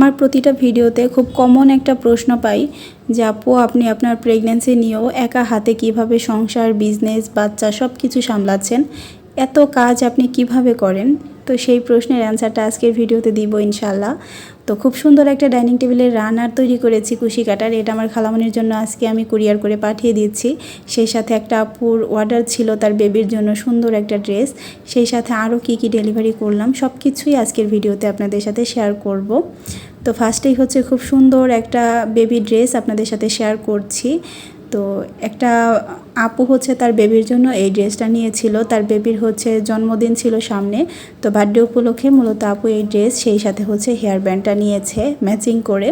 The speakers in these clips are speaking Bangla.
আমার প্রতিটা ভিডিওতে খুব কমন একটা প্রশ্ন পাই যে, আপু, আপনি আপনার প্রেগন্যান্সি নিয়েও একা হাতে কীভাবে সংসার বিজনেস বাচ্চা সব কিছু সামলাচ্ছেন? এত কাজ আপনি কীভাবে করেন? তো সেই প্রশ্নের অ্যান্সারটা আজকের ভিডিওতে দিব ইনশাল্লাহ তো খুব সুন্দর একটা ডাইনিং টেবিলের রানার তৈরি করেছি কুশি কাটার। এটা আমার খালামনির জন্য আজকে আমি কুরিয়ার করে পাঠিয়ে দিচ্ছি। সেই সাথে একটা আপুর অর্ডার ছিল তার বেবির জন্য সুন্দর একটা ড্রেস। সেই সাথে আরও কী কী ডেলিভারি করলাম সব কিছুই আজকের ভিডিওতে আপনাদের সাথে শেয়ার করব। তো ফার্স্টেই হচ্ছে খুব সুন্দর একটা বেবি ড্রেস আপনাদের সাথে শেয়ার করছি। তো একটা আপু হচ্ছে তার বেবির জন্য এই ড্রেসটা নিয়েছিল। তার বেবির হচ্ছে জন্মদিন ছিল সামনে। তো বার্থডে উপলক্ষে মূলত আপু এই ড্রেস, সেই সাথে হচ্ছে হেয়ার ব্যান্ডটা নিয়েছে ম্যাচিং করে।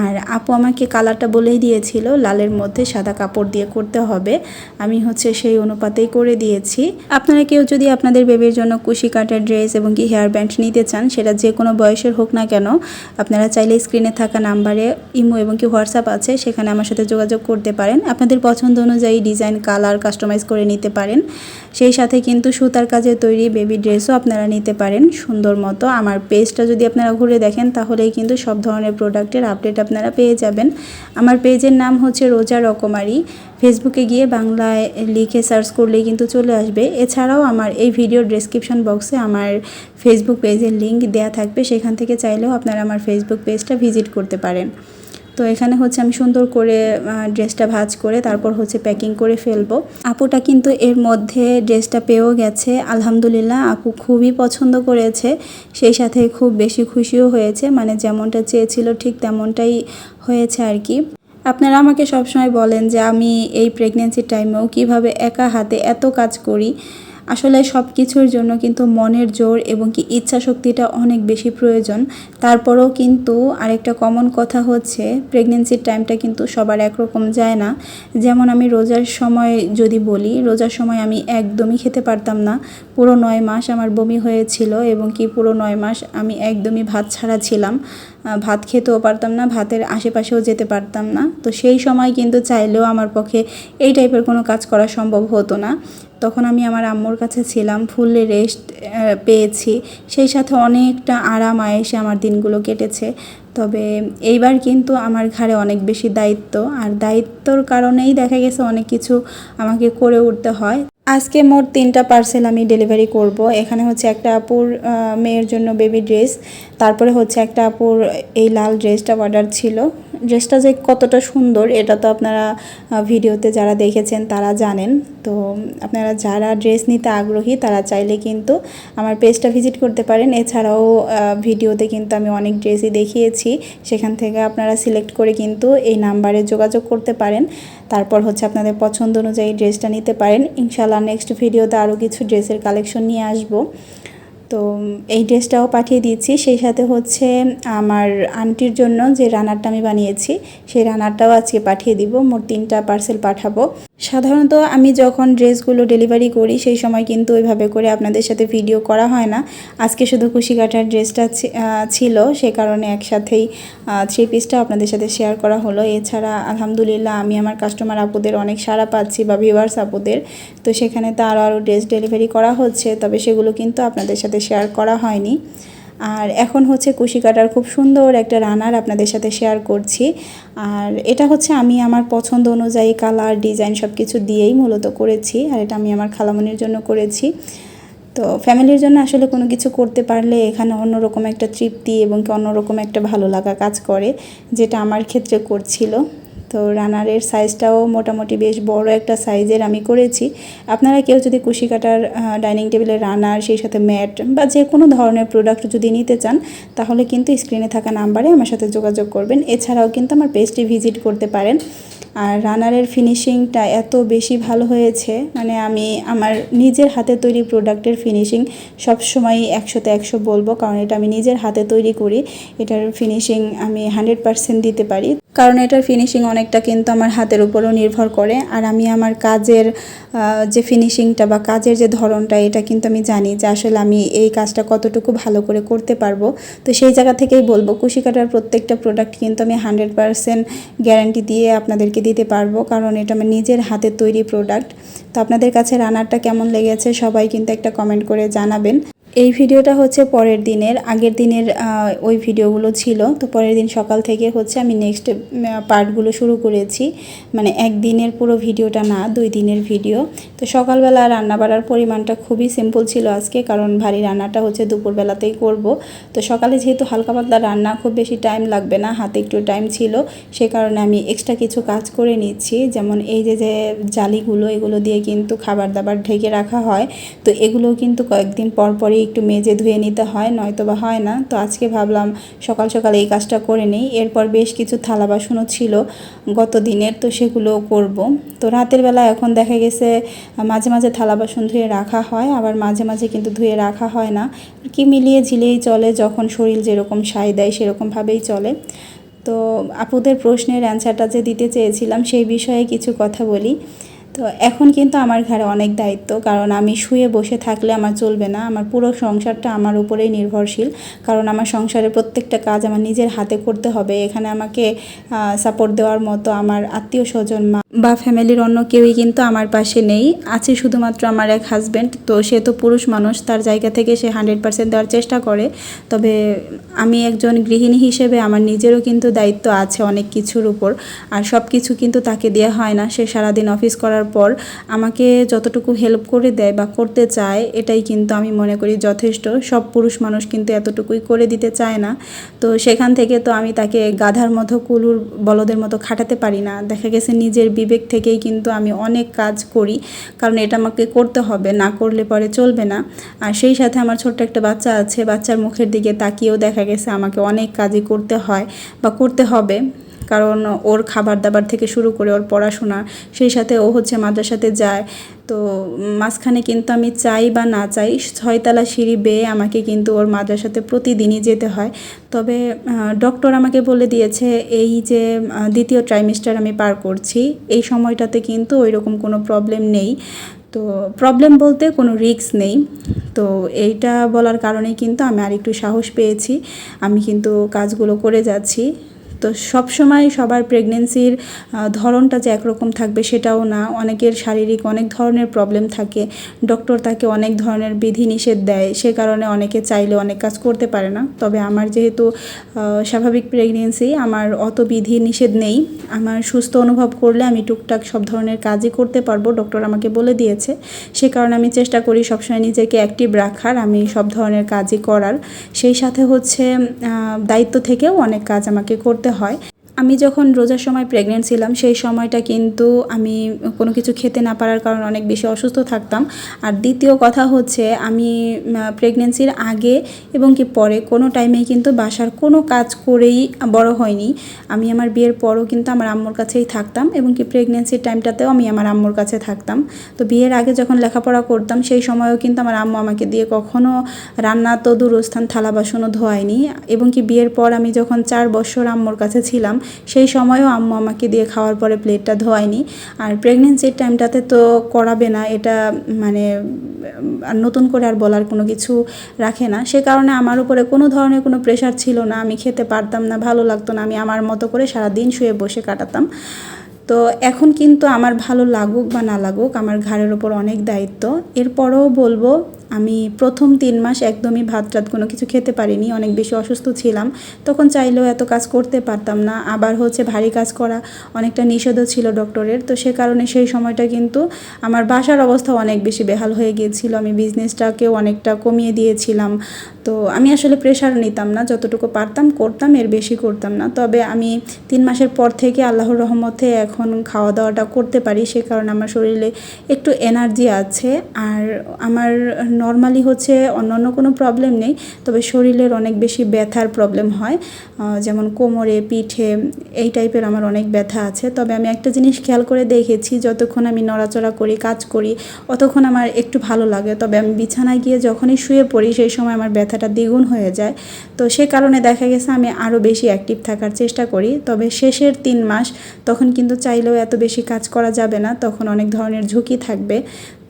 আর আপু আমাকে কালারটা বলেই দিয়েছিল, লালের মধ্যে সাদা কাপড় দিয়ে করতে হবে। আমি হচ্ছে সেই অনুপাতেই করে দিয়েছি। আপনারা কেউ যদি আপনাদের বেবির জন্য কুশি কাটার ড্রেস এবং কি হেয়ার ব্যান্ড নিতে চান, সেটা যে কোনো বয়সের হোক না কেন, আপনারা চাইলে স্ক্রিনে থাকা নাম্বারে ইমো এবং কি হোয়াটসঅ্যাপ আছে, সেখানে আমার সাথে যোগাযোগ করতে পারেন। আপনাদের পছন্দ অনুযায়ী ডিজাইন কালার কাস্টমাইজ করে নিতে পারেন। সেই সাথে কিন্তু সুতার কাজে তৈরি বেবি ড্রেসও আপনারা নিতে পারেন সুন্দর মতো। আমার পেজটা যদি আপনারা ঘুরে দেখেন, তাহলেই কিন্তু সব ধরনের প্রোডাক্টের আপডেট আপনারা পেয়ে যাবেন। আমার পেজের নাম হচ্ছে রোজা রকমারি। ফেসবুকে গিয়ে বাংলায় লিখে সার্চ করলেই কিন্তু চলে আসবে। এছাড়াও আমার এই ভিডিও ডেসক্রিপশন বক্সে আমার ফেসবুক পেজের লিঙ্ক দেওয়া থাকবে। সেখান থেকে চাইলেও আপনারা আমার ফেসবুক পেজটা ভিজিট করতে পারেন। তো এখানে হচ্ছে আমি সুন্দর করে ড্রেসটা ভাজ করে তারপর হচ্ছে প্যাকিং করে ফেলব। আপুটা কিন্তু এর মধ্যে ড্রেসটা পেয়েও গেছে। আলহামদুলিল্লাহ, আপু খুবই পছন্দ করেছে। সেই সাথে খুব বেশি খুশিও হয়েছে। মানে যেমনটা চেয়েছিল ঠিক তেমনটাই হয়েছে আর কি। আপনারা আমাকে সবসময় বলেন যে আমি এই প্রেগনেন্সির টাইমেও কীভাবে একা হাতে এত কাজ করি। আসলে সব কিছুর জন্য কিন্তু মনের জোর এবং কি ইচ্ছা শক্তিটা অনেক বেশি প্রয়োজন। তারপরেও কিন্তু আরেকটা কমন কথা হচ্ছে প্রেগনেন্সির টাইমটা কিন্তু সবার একরকম যায় না। যেমন আমি রোজার সময় যদি বলি, রোজার সময় আমি একদমই খেতে পারতাম না। পুরো নয় মাস আমার বমি হয়েছিল এবং কি পুরো নয় মাস আমি একদমই ভাত ছাড়া ছিলাম। ভাত খেতেও পারতাম না, ভাতের আশেপাশেও যেতে পারতাম না। তো সেই সময় কিন্তু চাইলেও আমার পক্ষে এই টাইপের কোনো কাজ করা সম্ভব হতো না। তখন আমি আমার আম্মুর কাছে ছিলাম ফুললি রেস্ট পেয়েছি। সেই সাথে অনেকটা আরাম, আয়েসে আমার দিনগুলো কেটেছে। তবে এইবার কিন্তু আমার ঘাড়ে অনেক বেশি দায়িত্ব। আর দায়িত্বর কারণেই দেখা গেছে অনেক কিছু আমাকে করে উঠতে হয়। আজকে মোট তিনটা পার্সেল আমি ডেলিভারি করব। এখানে হচ্ছে একটা আপুর মেয়ের জন্য বেবি ড্রেস তারপরে হচ্ছে একটা আপুর এই লাল ড্রেসটা অর্ডার ছিল। ড্রেসটা যে কতটা সুন্দর, এটা তো আপনারা ভিডিওতে যারা দেখেছেন তারা জানেন। তো আপনারা যারা ড্রেস নিতে আগ্রহী, তারা চাইলে কিন্তু আমার পেজটা ভিজিট করতে পারেন। এছাড়াও ভিডিওতে কিন্তু আমি অনেক ড্রেসই দেখিয়েছি। সেখান থেকে আপনারা সিলেক্ট করে কিন্তু এই নাম্বারে যোগাযোগ করতে পারেন। তারপর হচ্ছে আপনাদের পছন্দ অনুযায়ী ড্রেসটা নিতে পারেন। ইনশাল্লাহ নেক্সট ভিডিওতে আরও কিছু ড্রেসের কালেকশন নিয়ে আসব। তো এই ড্রেসটাও পাঠিয়ে দিচ্ছি সেই সাথে হচ্ছে আমার আন্টির জন্য যে রানারটা আমি বানিয়েছি, সেই রানারটাও আজকে পাঠিয়ে দিব। মোট তিনটা পার্সেল পাঠাবো। সাধারণত আমি যখন ড্রেসগুলো ডেলিভারি করি, সেই সময় কিন্তু ওইভাবে করে আপনাদের সাথে ভিডিও করা হয় না। আজকে শুধু খুশি কাটার ড্রেসটা ছিল, সে কারণে একসাথেই থ্রি পিসটা আপনাদের সাথে শেয়ার করা হলো। এছাড়া আলহামদুলিল্লাহ আমি আমার কাস্টমার আপুদের অনেক সাড়া পাচ্ছি বা ভিউয়ার্স আপুদের। তো সেখানে তো আরও আরও ড্রেস ডেলিভারি করা হচ্ছে, তবে সেগুলো কিন্তু আপনাদের সাথে শেয়ার করা হয়নি। আর এখন হচ্ছে কুশি কাটার খুব সুন্দর একটা রানার আপনাদের সাথে শেয়ার করছি। আর এটা হচ্ছে আমি আমার পছন্দ অনুযায়ী কালার ডিজাইন সব কিছু দিয়েই মূলত করেছি আর এটা আমি আমার খালামনির জন্য করেছি। তো ফ্যামিলির জন্য আসলে কোনো কিছু করতে পারলে এখানে অন্যরকম একটা তৃপ্তি এবং অন্যরকম একটা ভালো লাগা কাজ করে, যেটা আমার ক্ষেত্রে করছিল। তো রানারের সাইজটাও মোটামুটি বেশ বড় একটা সাইজের আমি করেছি। আপনারা কেউ যদি কুশি কাটার ডাইনিং টেবিলে রানার সেই সাথে ম্যাট বা যে কোনো ধরনের প্রোডাক্ট যদি নিতে চান, তাহলে কিন্তু স্ক্রিনে থাকা নাম্বারে আমার সাথে যোগাযোগ করবেন। এছাড়াও কিন্তু আমার পেজটি ভিজিট করতে পারেন। আর রানারের ফিনিশিংটা এত বেশি ভালো হয়েছে মানে আমি আমার নিজের হাতে তৈরি প্রোডাক্টের ফিনিশিং সবসময় একশোতে একশো বলব, কারণ এটা আমি নিজের হাতে তৈরি করি। এটার ফিনিশিং আমি হান্ড্রেড পারসেন্ট দিতে পারি। কারণ এটার ফিনিশিং অনেকটা কিন্তু আমার হাতের উপরও নির্ভর করে। আর আমি আমার কাজের যে ফিনিশিংটা বা কাজের যে ধরনটা, এটা কিন্তু আমি জানি যে আসলে আমি এই কাজটা কতটুকু ভালো করে করতে পারব। তো সেই জায়গা থেকেই বলব কুশি কাটার প্রত্যেকটা প্রোডাক্ট কিন্তু আমি হান্ড্রেড পারসেন্ট গ্যারান্টি দিয়ে আপনাদেরকে দিতে পারব। কারণ এটা আমার নিজের হাতের তৈরি প্রোডাক্ট তো আপনাদের কাছে রানারটা কেমন লেগেছে, সবাই কিন্তু একটা কমেন্ট করে জানাবেন। এই ভিডিওটা হচ্ছে পরের দিনের, আগের দিনের ওই ভিডিওগুলো ছিল। তো পরের দিন সকাল থেকে হচ্ছে আমি নেক্সট পার্টগুলো শুরু করেছি। মানে একদিনের পুরো ভিডিওটা না, দুই দিনের ভিডিও। তো সকালবেলা রান্না বাড়ার পরিমাণটা খুবই সিম্পল ছিল আজকে, কারণ ভারী রান্নাটা হচ্ছে দুপুরবেলাতেই করব। তো সকালে যেহেতু হালকা পাতলা রান্না, খুব বেশি টাইম লাগবে না, হাতে একটু টাইম ছিল। সে কারণে আমি এক্সট্রা কিছু কাজ করে নিচ্ছি। যেমন এই যে যে জালিগুলো, এগুলো দিয়ে কিন্তু খাবার দাবার ঢেকে রাখা হয়। তো এগুলোও কিন্তু কয়েকদিন পর পরই একটু মেজে ধুয়ে নিতে হয় নয়তো বা হয় না। তো আজকে ভাবলাম সকাল সকাল এই কাজটা করে নিই। এরপর বেশ কিছু থালা বাসনও ছিল গত দিনের, তো সেগুলো করব। তো রাতের বেলা এখন দেখা গেছে মাঝে মাঝে থালা বাসন ধুয়ে রাখা হয়, আবার মাঝে মাঝে কিন্তু ধুয়ে রাখা হয় না। কি মিলিয়ে ঝিলেই চলে, যখন শরীর যেরকম সায় দেয় সেরকমভাবেই চলে। তো আপুদের প্রশ্নের অ্যান্সারটা যে দিতে চেয়েছিলাম সেই বিষয়ে কিছু কথা বলি। তো এখন কিন্তু আমার ঘরে অনেক দায়িত্ব, কারণ আমি শুয়ে বসে থাকলে আমার চলবে না। আমার পুরো সংসারটা আমার উপরেই নির্ভরশীল, কারণ আমার সংসারের প্রত্যেকটা কাজ আমার নিজের হাতে করতে হবে। এখানে আমাকে সাপোর্ট দেওয়ার মতো আমার আত্মীয় স্বজন, মা বা ফ্যামিলির অন্য কেউই কিন্তু আমার পাশে নেই। আছে শুধুমাত্র আমার এক হাজব্যান্ড তো সে তো পুরুষ মানুষ, তার জায়গা থেকে সে হান্ড্রেড পার্সেন্ট দেওয়ার চেষ্টা করে। তবে আমি একজন গৃহিণী হিসেবে আমার নিজেরও কিন্তু দায়িত্ব আছে অনেক কিছুর উপর। আর সব কিছু কিন্তু তাকে দেওয়া হয় না। সে সারাদিন অফিস করার পর আমাকে যতটুকু হেল্প করে দেয় বা করতে চায়, এটাই কিন্তু আমি মনে করি যথেষ্ট। সব পুরুষ মানুষ কিন্তু এতটুকুই করে দিতে চায় না। তো সেখান থেকে তো আমি তাকে গাধার মতো, কুলুর বলদের মতো খাটাতে পারি না। দেখা গেছে নিজের বিবেক থেকেই কিন্তু আমি অনেক কাজ করি। কারণ এটা আমাকে করতে হবে, না করলে পরে চলবে না। আর সেই সাথে আমার ছোট্ট একটা বাচ্চা আছে, বাচ্চার মুখের দিকে তাকিয়েও দেখা গেছে আমাকে অনেক কাজই করতে হয় বা করতে হবে। কারণ ওর খাবার দাবার থেকে শুরু করে ওর পড়াশোনা, সেই সাথে ও হচ্ছে মাদ্রাসাতে যায় তো মাঝখানে কিন্তু আমি চাই বা না চাই, ছয়তলা সিঁড়ি বেয়ে আমাকে কিন্তু ওর মাদ্রাসাতে প্রতিদিনই যেতে হয়। তবে ডক্টর আমাকে বলে দিয়েছে, এই যে দ্বিতীয় ট্রাইমিস্টার আমি পার করছি, এই সময়টাতে কিন্তু ওই রকম কোনো প্রবলেম নেই। তো প্রবলেম বলতে কোনো রিস্ক নেই। তো এইটা বলার কারণেই কিন্তু আমি আর একটু সাহস পেয়েছি। আমি কিন্তু কাজগুলো করে যাচ্ছি। তো সব সময় সবার প্রেগনেন্সির ধরনটা যে একরকম থাকবে সেটাও না। অনেকের শারীরিক অনেক ধরনের প্রবলেম থাকে। ডক্টর তাকে অনেক ধরনের বিধি নিষেধ দেয়। সে কারণে অনেকে চাইলে অনেক কাজ করতে পারে না। তবে আমার যেহেতু স্বাভাবিক প্রেগনেন্সি আমার অত বিধি নিষেধ নেই। আমার সুস্থ অনুভব করলে আমি টুকটাক সব ধরনের কাজই করতে পারব ডক্টর আমাকে বলে দিয়েছে। সে কারণে আমি চেষ্টা করি সবসময় নিজেকে অ্যাক্টিভ রাখার, আমি সব ধরনের কাজই করার। সেই সাথে হচ্ছে দায়িত্ব থেকেও অনেক কাজ আমাকে করতে হয়। আমি যখন রোজার সময় প্রেগনেন্ট ছিলাম, সেই সময়টা কিন্তু আমি কোনো কিছু খেতে না পারার কারণে অনেক বেশি অসুস্থ থাকতাম। আর দ্বিতীয় কথা হচ্ছে, আমি প্রেগনেন্সির আগে এবং কি পরে কোনো টাইমেই কিন্তু বাসার কোনো কাজ করেই বড় হয়নি। আমি আমার বিয়ের পরও কিন্তু আমার আম্মুর কাছেই থাকতাম এবং কি প্রেগনেন্সির টাইমটাতেও আমি আমার আম্মুর কাছে থাকতাম। তো বিয়ের আগে যখন লেখাপড়া করতাম, সেই সময়ও কিন্তু আমার আম্মু আমাকে দিয়ে কখনো রান্না তো দূরস্থান থালা বাসনও ধোয়ায়নি। এবং কি বিয়ের পর আমি যখন চার বছর আম্মুর কাছে ছিলাম সেই সময়ও আম্মু আমাকে দিয়ে খাওয়ার পরে প্লেটটা ধোয়ায়নি। আর প্রেগনেন্সির টাইমটাতে তো করাবে না, এটা মানে নতুন করে আর বলার কোনো কিছু রাখে না। সে কারণে আমার উপরে কোনো ধরনের কোনো প্রেশার ছিল না, আমি খেতে পারতাম না, ভালো লাগতো না, আমি আমার মতো করে সারা দিন শুয়ে বসে কাটাতাম। তো এখন কিন্তু আমার ভালো লাগুক বা না লাগুক, আমার ঘাড়ের ওপর অনেক দায়িত্ব। এরপরও বলব আমি প্রথম তিন মাস একদমই ভাত টাত কোনো কিছু খেতে পারিনি, অনেক বেশি অসুস্থ ছিলাম। তখন চাইলেও এত কাজ করতে পারতাম না। আবার হচ্ছে ভারী কাজ করা অনেকটা নিষেধও ছিল ডক্টরের। তো সে কারণে সেই সময়টা কিন্তু আমার বাসার অবস্থা অনেক বেশি বেহাল হয়ে গিয়েছিল। আমি বিজনেসটাকেও অনেকটা কমিয়ে দিয়েছিলাম। তো আমি আসলে প্রেশার নিতাম না। যতটুকু পারতাম করতাম, এর বেশি করতাম না। তবে আমি তিন মাসের পর থেকে আল্লাহর রহমতে এখন খাওয়া দাওয়াটা করতে পারি। সে কারণে আমার শরীরে একটু এনার্জি আছে। আর আমার নর্মালি হচ্ছে অন্যান্য কোনো প্রবলেম নেই, তবে শরীরের অনেক বেশি ব্যথার প্রবলেম হয়। যেমন কোমরে, পিঠে, এই টাইপের আমার অনেক ব্যথা আছে। তবে আমি একটা জিনিস খেয়াল করে দেখেছি, যতক্ষণ আমি নড়াচড়া করি, কাজ করি, অতক্ষণ আমার একটু ভালো লাগে। তবে আমি বিছানায় গিয়ে যখনই শুয়ে পড়ি, সেই সময় আমার ব্যথাটা দ্বিগুণ হয়ে যায়। তো সে কারণে দেখা গেছে আমি আরও বেশি অ্যাক্টিভ থাকার চেষ্টা করি। তবে শেষের তিন মাস তখন কিন্তু চাইলেও এত বেশি কাজ করা যাবে না, তখন অনেক ধরনের ঝুঁকি থাকবে।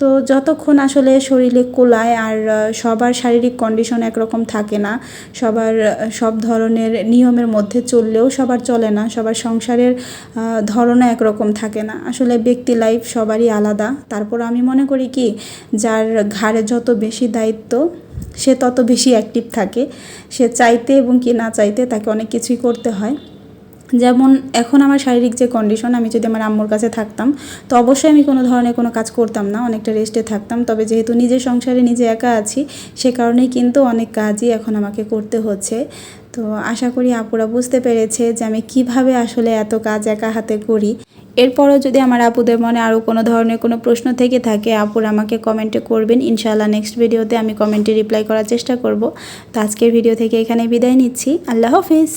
তো যতক্ষণ আসলে শরীরে কোলায় আর সবার শারীরিক কন্ডিশন একরকম থাকে না, সবার সব ধরনের নিয়মের মধ্যে চললেও সবার চলে না, সবার সংসারের ধরনও একরকম থাকে না। আসলে ব্যক্তি লাইফ সবারই আলাদা। তারপর আমি মনে করি কি, যার ঘাড়ে যত বেশি দায়িত্ব, সে তত বেশি অ্যাক্টিভ থাকে। সে চাইতে এবং কি না চাইতে তাকে অনেক কিছুই করতে হয়। যেমন এখন আমার শারীরিক যে কন্ডিশন আমি যদি আমার আম্মুর কাছে থাকতাম, তো অবশ্যই আমি কোনো ধরনের কোনো কাজ করতাম না, অনেকটা রেস্টে থাকতাম। তবে যেহেতু নিজের সংসারে নিজে একা আছি, সে কারণেই কিন্তু অনেক কাজই এখন আমাকে করতে হচ্ছে। তো আশা করি আপুরা বুঝতে পেরেছে যে আমি কীভাবে আসলে এত কাজ একা হাতে করি। এরপরও যদি আমার আপুদের মনে আরও কোনো ধরনের কোনো প্রশ্ন থেকে থাকে, আপুর আমাকে কমেন্টে করবেন। ইনশাআল্লাহ নেক্সট ভিডিওতে আমি কমেন্টে রিপ্লাই করার চেষ্টা করব। তো আজকের ভিডিও থেকে এখানে বিদায় নিচ্ছি। আল্লাহ হাফিজ।